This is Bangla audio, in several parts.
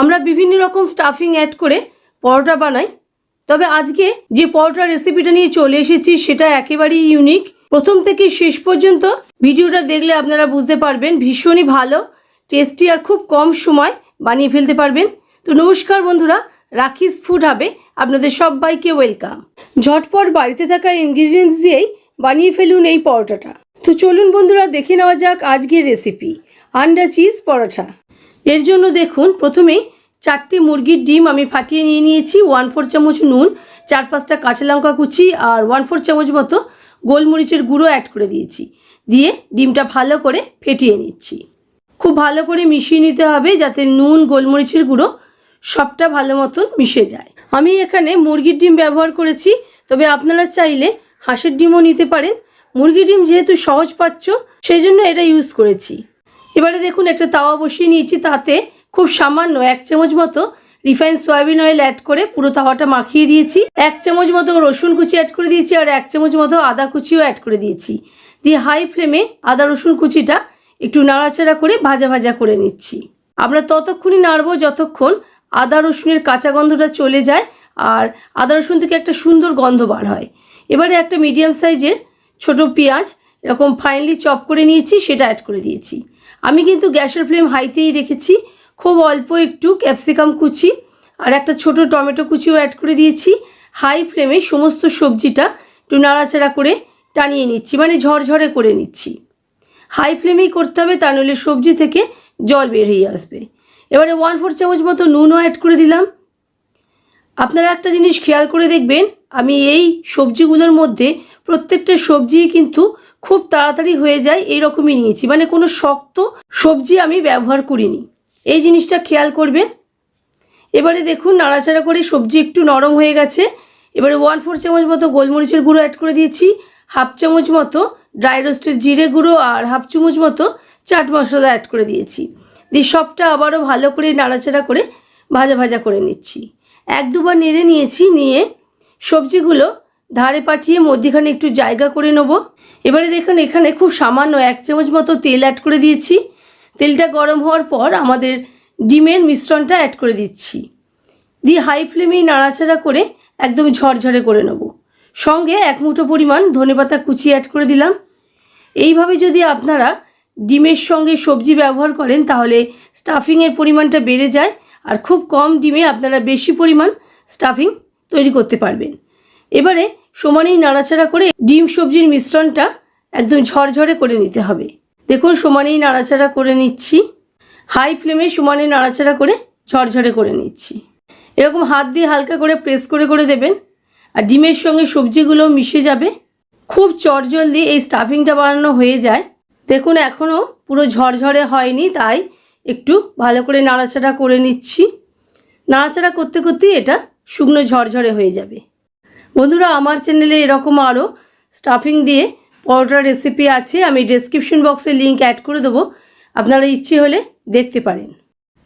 আমরা বিভিন্ন রকম স্টাফিং অ্যাড করে পরোটা বানাই। তবে আজকে যে পরোটা রেসিপিটা নিয়ে চলে এসেছি, সেটা একেবারেই ইউনিক প্রথম থেকে শেষ পর্যন্ত ভিডিওটা দেখলে আপনারা বুঝতে পারবেন, ভীষণই ভালো টেস্টি আর খুব কম সময় বানিয়ে ফেলতে পারবেন। তো নমস্কার বন্ধুরা, রাখিস ফুড হবে আপনাদের সবাইকে ওয়েলকাম ঝটপট বাড়িতে থাকা ইনগ্রিডিয়েন্টস দিয়েই বানিয়ে ফেলুন এই পরোটাটা। তো চলুন বন্ধুরা, দেখে নেওয়া যাক আজকের রেসিপি আন্ডা চিজ পরোটা। এর জন্য দেখুন প্রথমেই চারটে মুরগির ডিম আমি ফাটিয়ে নিয়ে নিয়েছি ওয়ান ফোর চামচ নুন চার পাঁচটা কাঁচা লঙ্কা কুচি আর ওয়ান ফোর চামচ মতো গোলমরিচের গুঁড়ো অ্যাড করে দিয়েছি। দিয়ে ডিমটা ভালো করে ফেটিয়ে নিচ্ছি। খুব ভালো করে মিশিয়ে নিতে হবে যাতে নুন, গোলমরিচের গুঁড়ো সবটা ভালো মতন মিশে যায়। আমি এখানে মুরগির ডিম ব্যবহার করেছি, তবে আপনারা চাইলে হাঁসের ডিমও নিতে পারেন। মুরগির ডিম যেহেতু সহজ পাচ্ছ, সেই জন্য এটা ইউজ করেছি। এবারে দেখুন, একটা তাওয়া বসিয়ে নিয়েছি, তাতে খুব সামান্য এক চামচ মতো রিফাইন সয়াবিন অয়েল অ্যাড করে পুরো তাওয়াটা মাখিয়ে দিয়েছি। এক চামচ মতো রসুন কুচি অ্যাড করে দিয়েছি আর এক চামচ মতো আদা কুচিও অ্যাড করে দিয়েছি। দিয়ে হাই ফ্লেমে আদা রসুন কুচিটা একটু নাড়াচাড়া করে ভাজা ভাজা করে নিচ্ছি। আমরা ততক্ষণই নাড়বো যতক্ষণ আদা রসুনের কাঁচা গন্ধটা চলে যায় আর আদা রসুন থেকে একটা সুন্দর গন্ধ বার হয়। এবারে একটা মিডিয়াম সাইজের ছোট পেঁয়াজ এরকম ফাইনলি চপ করে নিয়েছি, সেটা অ্যাড করে দিয়েছি। আমি কিন্তু গ্যাসের ফ্লেম হাইতেই রেখেছি। খুব অল্প একটু ক্যাপসিকাম কুচি আর একটা ছোট টমেটো কুচিও অ্যাড করে দিয়েছি। হাই ফ্লেমে সমস্ত সবজিটা একটু নাড়াচাড়া করে টানিয়ে নিচ্ছি মানে ঝরঝরে করে নিচ্ছি। হাই ফ্লেমেই করতে হবে, তা নইলে সবজি থেকে জল বেরিয়ে আসবে। এবারে ওয়ান ফোর চামচ মতো নুনও অ্যাড করে দিলাম। আপনারা একটা জিনিস খেয়াল করে দেখবেন, আমি এই সবজিগুলোর মধ্যে প্রত্যেকটা সবজি কিন্তু খুব তাড়াতাড়ি হয়ে যায় এই রকমই নিয়েছি। মানে কোনো শক্ত সবজি আমি ব্যবহার করিনি। এই জিনিসটা খেয়াল করবেন। এবারে দেখুন, নাড়াচাড়া করে সবজি একটু নরম হয়ে গেছে। এবারে ওয়ান ফোর চামচ মতো গোলমরিচের গুঁড়ো অ্যাড করে দিয়েছি। হাফ চামচ মতো ড্রাই রোস্টের জিরে গুঁড়ো আর হাফ চামচ মতো চাট মশলা অ্যাড করে দিয়েছি। দিয়ে সবটা আবারও ভালো করে নাড়াচাড়া করে ভাজা ভাজা করে নিচ্ছি। এক দুবার নেড়ে নিয়েছি, নিয়ে সবজিগুলো ধারে পাঠিয়ে মধ্যিখানে একটু জায়গা করে নেব। এবারে দেখুন, এখানে খুব সামান্য এক চামচ মতো তেল অ্যাড করে দিয়েছি। তেলটা গরম হওয়ার পর আমাদের ডিমের মিশ্রণটা অ্যাড করে দিচ্ছি। দিয়ে হাই ফ্লেমেই নাড়াচাড়া করে একদম ঝরঝরে করে নেব। সঙ্গে এক মুঠো পরিমাণ ধনেপাতা কুচি অ্যাড করে দিলাম। এইভাবে যদি আপনারা ডিমের সঙ্গে সবজি ব্যবহার করেন, তাহলে স্টাফিংয়ের পরিমাণটা বেড়ে যায়। আর খুব কম ডিমে আপনারা বেশি পরিমাণ স্টাফিং তৈরি করতে পারবেন। এবারে সমানেই নাড়াচাড়া করে ডিম সবজির মিশ্রণটা একদম ঝরঝরে করে নিতে হবে। দেখুন, সমানেই নাড়াচাড়া করে নিচ্ছি। হাই ফ্লেমে সমানে নাড়াচাড়া করে ঝরঝরে করে নিচ্ছি। এরকম হাত দিয়ে হালকা করে প্রেস করে করে দেবেন আর ডিমের সঙ্গে সবজিগুলো মিশে যাবে। খুব চটজলদি এই স্টাফিংটা বানানো হয়ে যায়। দেখুন এখনও পুরো ঝরঝরে হয়নি, তাই একটু ভালো করে নাড়াচাড়া করে নিচ্ছি। নাড়াচাড়া করতে করতেই এটা শুকনো ঝরঝরে হয়ে যাবে। বন্ধুরা, আমার চ্যানেলে এরকম আরও স্টাফিং দিয়ে পরোটার রেসিপি আছে। আমি ডেসক্রিপশন বক্সে লিঙ্ক অ্যাড করে দেবো। আপনারা ইচ্ছে হলে দেখতে পারেন।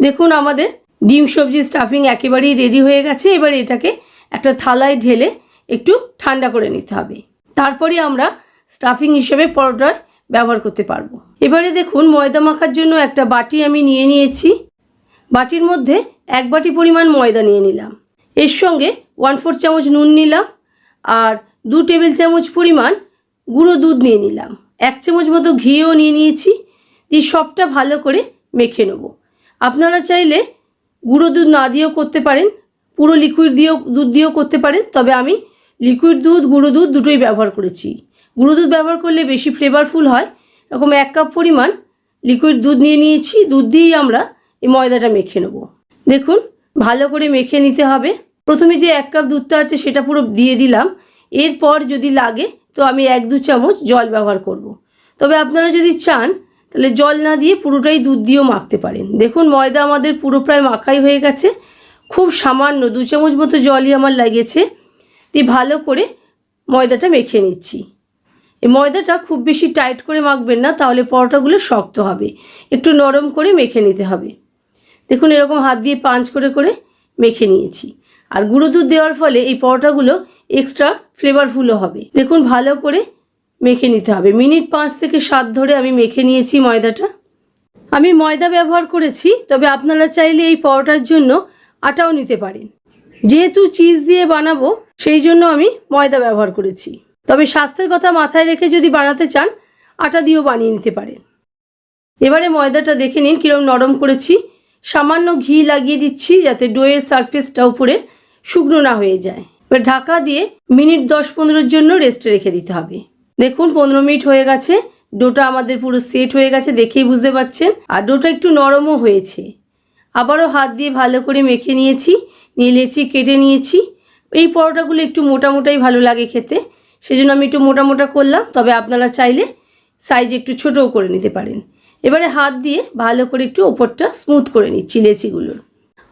দেখুন, আমাদের ডিম সবজি স্টাফিং একেবারেই রেডি হয়ে গেছে। এবার এটাকে একটা থালায় ঢেলে একটু ঠান্ডা করে নিতে হবে। তারপরে আমরা স্টাফিং হিসেবে পরোটার ব্যবহার করতে পারব। এবারে দেখুন, ময়দা মাখার জন্য একটা বাটি আমি নিয়ে নিয়েছি। বাটির মধ্যে এক বাটি পরিমাণ ময়দা নিয়ে নিলাম। এর সঙ্গে ওয়ান ফোর চামচ নুন নিলাম। আর দু টেবিল চামচ পরিমাণ গুঁড়ো দুধ নিয়ে নিলাম। এক চামচ মতো ঘিও নিয়ে নিয়েছি। দিয়ে সবটা ভালো করে মেখে নেব। আপনারা চাইলে গুঁড়ো দুধ না দিয়েও করতে পারেন, পুরো লিকুইড দিয়েও, দুধ দিয়েও করতে পারেন, তবে আমি লিকুইড দুধ, গুঁড়ো দুধ দুটোই ব্যবহার করেছি। গুঁড়ো দুধ ব্যবহার করলে বেশি ফ্লেভারফুল হয়। এরকম এক কাপ পরিমাণ লিকুইড দুধ নিয়ে নিয়েছি। দুধ দিয়েই আমরা এই ময়দাটা মেখে নেব। দেখুন, ভালো করে মেখে নিতে হবে। প্রথমে যে এক কাপ দুধটা আছে সেটা পুরো দিয়ে দিলাম। এরপর যদি লাগে তো আমি এক দু চামচ জল ব্যবহার করব। তবে আপনারা যদি চান, তাহলে জল না দিয়ে পুরোটাই দুধ দিয়েও মাখতে পারেন। দেখুন, ময়দা আমাদের পুরো প্রায় মাখাই হয়ে গেছে। খুব সামান্য দু চামচ মতো জলই আমার লাগেছে। দিয়ে ভালো করে ময়দাটা মেখে নিচ্ছি। এই ময়দাটা খুব বেশি টাইট করে মাখবেন না, তাহলে পরোটাগুলো শক্ত হবে। একটু নরম করে মেখে নিতে হবে। দেখুন, এরকম হাত দিয়ে পাঞ্চ করে করে মেখে নিয়েছি। আর গুঁড়ো দুধ দেওয়ার ফলে এই পরোটাগুলো এক্সট্রা ফ্লেভারফুলও হবে। দেখুন, ভালো করে মেখে নিতে হবে। মিনিট পাঁচ থেকে সাত ধরে আমি মেখে নিয়েছি ময়দাটা। আমি ময়দা ব্যবহার করেছি, তবে আপনারা চাইলে এই পরোটার জন্য আটাও নিতে পারেন। যেহেতু চিজ দিয়ে বানাবো, সেই জন্য আমি ময়দা ব্যবহার করেছি। তবে স্বাস্থ্যের কথা মাথায় রেখে যদি বানাতে চান, আটা দিয়েও বানিয়ে নিতে পারেন। এবারে ময়দাটা দেখে নিন কীরকম নরম করেছি। সামান্য ঘি লাগিয়ে দিচ্ছি, যাতে ডোয়ের সারফেসটা উপরে শুকনো না হয়ে যায়। এবার ঢাকা দিয়ে মিনিট দশ পনেরোর জন্য রেস্টে রেখে দিতে হবে। দেখুন পনেরো মিনিট হয়ে গেছে। ডোটা আমাদের পুরো সেট হয়ে গেছে, দেখেই বুঝতে পারছেন আর ডোটা একটু নরমও হয়েছে। আবারও হাত দিয়ে ভালো করে মেখে নিয়েছি, নিয়ে লেচি কেটে নিয়েছি। এই পরোটাগুলো একটু মোটা মোটাই ভালো লাগে খেতে। সেজন্য আমি একটু মোটা মোটা করলাম, তবে আপনারা চাইলে সাইজ একটু ছোটও করে নিতে পারেন। এবারে হাত দিয়ে ভালো করে একটু ওপরটা স্মুথ করে নিচ্ছি লেচিগুলোর।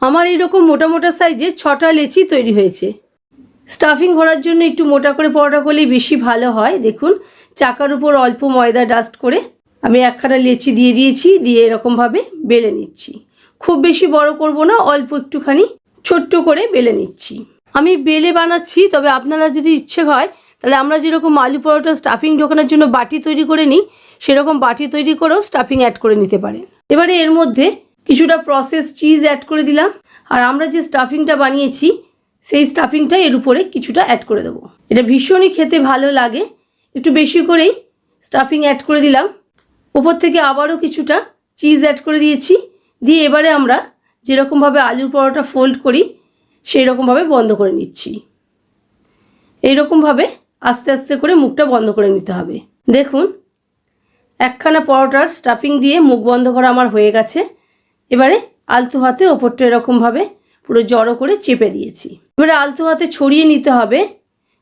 আমার এইরকম মোটা মোটা সাইজের ছটা লেচি তৈরি হয়েছে। স্টাফিং ভরার জন্য একটু মোটা করে পরোটা করলেই বেশি ভালো হয়। দেখুন, চাকার উপর অল্প ময়দা ডাস্ট করে আমি একখানা লেচি দিয়ে দিয়েছি, দিয়ে এরকমভাবে বেলে নিচ্ছি। খুব বেশি বড় করব না, অল্প একটুখানি ছোট্ট করে বেলে নিচ্ছি। আমি বেলে বানাচ্ছি, তবে আপনারা যদি ইচ্ছে হয়, তাহলে আমরা যেরকম আলু পরোটা স্টাফিং ঢোকানোর জন্য বাটি তৈরি করে নিই, সেরকম বাটি তৈরি করেও স্টাফিং অ্যাড করে নিতে পারেন। এবারে এর মধ্যে কিছুটা প্রসেস চিজ অ্যাড করে দিলাম। আর আমরা যে স্টাফিংটা বানিয়েছি, সেই স্টাফিংটা এর উপরে কিছুটা অ্যাড করে দেবো। এটা ভীষণই খেতে ভালো লাগে। একটু বেশি করেই স্টাফিং অ্যাড করে দিলাম। উপর থেকে আবারও কিছুটা চিজ অ্যাড করে দিয়েছি। দিয়ে এবারে আমরা যেরকমভাবে আলুর পরোটা ফোল্ড করি সেই রকমভাবে বন্ধ করে নিচ্ছি। এইরকমভাবে আস্তে আস্তে করে মুখটা বন্ধ করে নিতে হবে। দেখুন, একখানা পরোটার স্টাফিং দিয়ে মুখ বন্ধ করা আমার হয়ে গেছে। এবারে আলতু হাতে ওপরটা এরকমভাবে পুরো জড়ো করে চেপে দিয়েছি। এবারে আলতু হাতে ছড়িয়ে নিতে হবে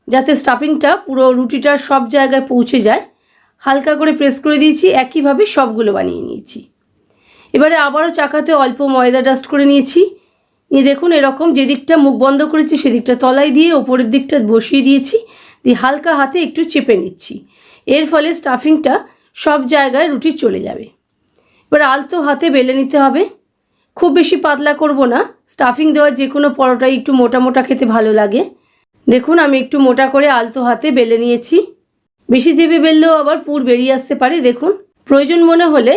যাতে স্টাফিংটা পুরো রুটিটার সব জায়গায় পৌঁছে যায়। হালকা করে প্রেস করে দিয়েছি, একইভাবে সবগুলো বানিয়ে নিয়েছি। এবারে আবারও চাকাতে অল্প ময়দা ডাস্ট করে নিয়েছি। নিয়ে দেখুন এরকম যেদিকটা মুখ বন্ধ করেছি সেদিকটা তলায় দিয়ে ওপরের দিকটা বসিয়ে দিয়েছি। দিয়ে হালকা হাতে একটু চেপে নিচ্ছি। এর ফলে স্টাফিংটা সব জায়গায় রুটি চলে যাবে। এবার আলতো হাতে বেলে নিতে হবে। খুব বেশি পাতলা করব না। স্টাফিং দেওয়া যে কোনো পরোটাই একটু মোটা মোটা খেতে ভালো লাগে। দেখুন, আমি একটু মোটা করে আলতো হাতে বেলে নিয়েছি। বেশি চেপে বেললেও আবার পুর বেরিয়ে আসতে পারে, দেখুন। প্রয়োজন মনে হলে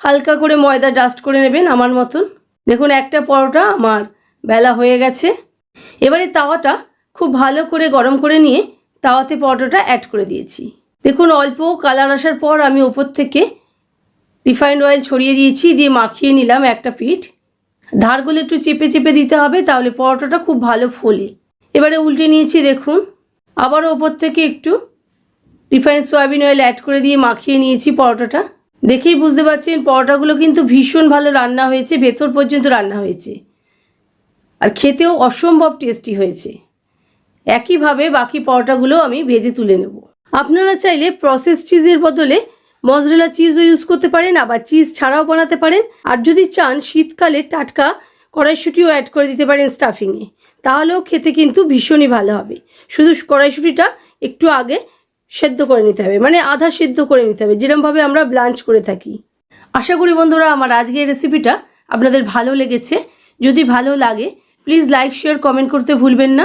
হালকা করে ময়দা ডাস্ট করে নেবেন আমার মতন। দেখুন, একটা পরোটা আমার বেলা হয়ে গেছে। এবারে তাওয়াটা খুব ভালো করে গরম করে নিয়ে তাওয়াতে পরোটাটা অ্যাড করে দিয়েছি। দেখুন, অল্প কালার আসার পর আমি ওপর থেকে রিফাইন্ড অয়েল ছড়িয়ে দিয়েছি, দিয়ে মাখিয়ে নিলাম একটা পিঠ। ধারগুলো একটু চেপে চেপে দিতে হবে, তাহলে পরোটাটা খুব ভালো ফোলে। এবারে উল্টে নিয়েছি, দেখুন। আবারও ওপর থেকে একটু রিফাইন্ড সয়াবিন অয়েল অ্যাড করে দিয়ে মাখিয়ে নিয়েছি পরোটাটা। দেখেই বুঝতে পারছেন, পরোটাগুলো কিন্তু ভীষণ ভালো রান্না হয়েছে, ভেতর পর্যন্ত রান্না হয়েছে। আর খেতেও অসম্ভব টেস্টি হয়েছে। একইভাবে বাকি পরোটাগুলো আমি ভেজে তুলে নেব। আপনারা চাইলে প্রসেস চিজের বদলে মজরেলা চিজও ইউজ করতে পারেন, আবার চিজ ছাড়াও বানাতে পারেন। আর যদি চান, শীতকালে টাটকা কড়াইশুটিও অ্যাড করে দিতে পারেন স্টাফিংয়ে তাহলেও খেতে কিন্তু ভীষণই ভালো হবে। শুধু কড়াইশুটিটা একটু আগে সেদ্ধ করে নিতে হবে মানে আধা সেদ্ধ করে নিতে হবে, যেরমভাবে আমরা ব্লাঞ্চ করে থাকি। আশা করি বন্ধুরা, আমার আজকের রেসিপিটা আপনাদের ভালো লেগেছে। যদি ভালো লাগে প্লিজ লাইক শেয়ার কমেন্ট করতে ভুলবেন না।